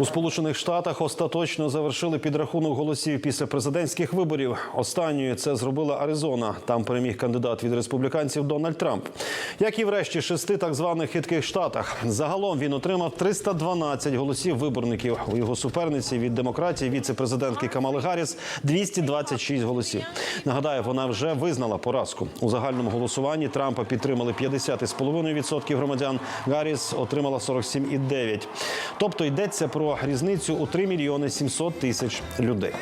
У Сполучених Штатах остаточно завершили підрахунок голосів після президентських виборів. Останньою це зробила Аризона. Там переміг кандидат від республіканців Дональд Трамп. Як і в решті шести так званих хитких штатах. Загалом він отримав 312 голосів виборників. У його суперниці від демократії віце-президентки Камали Гарріс 226 голосів. Нагадаю, вона вже визнала поразку. У загальному голосуванні Трампа підтримали 50,5% громадян. Гарріс отримала 47,9%. Тобто йдеться про різницю у 3 мільйони 700 тисяч людей.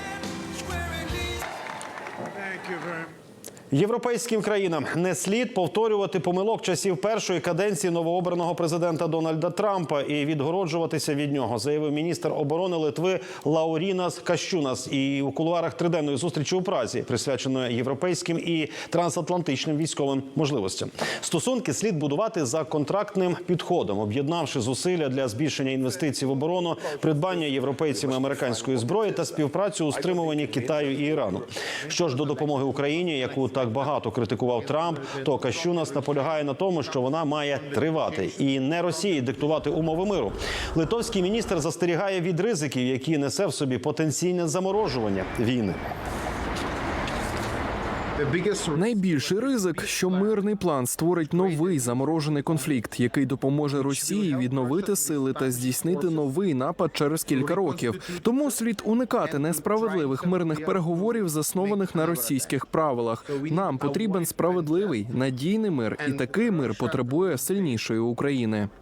Європейським країнам не слід повторювати помилок часів першої каденції новообраного президента Дональда Трампа і відгороджуватися від нього, заявив міністр оборони Литви Лаурінас Кащунас. І у кулуарах триденної зустрічі у Празі, присвяченої європейським і трансатлантичним військовим можливостям. Стосунки слід будувати за контрактним підходом, об'єднавши зусилля для збільшення інвестицій в оборону, придбання європейцями американської зброї та співпрацю у стримуванні Китаю і Ірану. Що ж до допомоги Україні, яку так багато критикував Трамп, то Кащунас наполягає на тому, що вона має тривати і не Росії диктувати умови миру. Литовський міністр застерігає від ризиків, які несе в собі потенційне заморожування війни. Найбільший ризик, що мирний план створить новий заморожений конфлікт, який допоможе Росії відновити сили та здійснити новий напад через кілька років. Тому слід уникати несправедливих мирних переговорів, заснованих на російських правилах. Нам потрібен справедливий надійний мир, і такий мир потребує сильнішої України.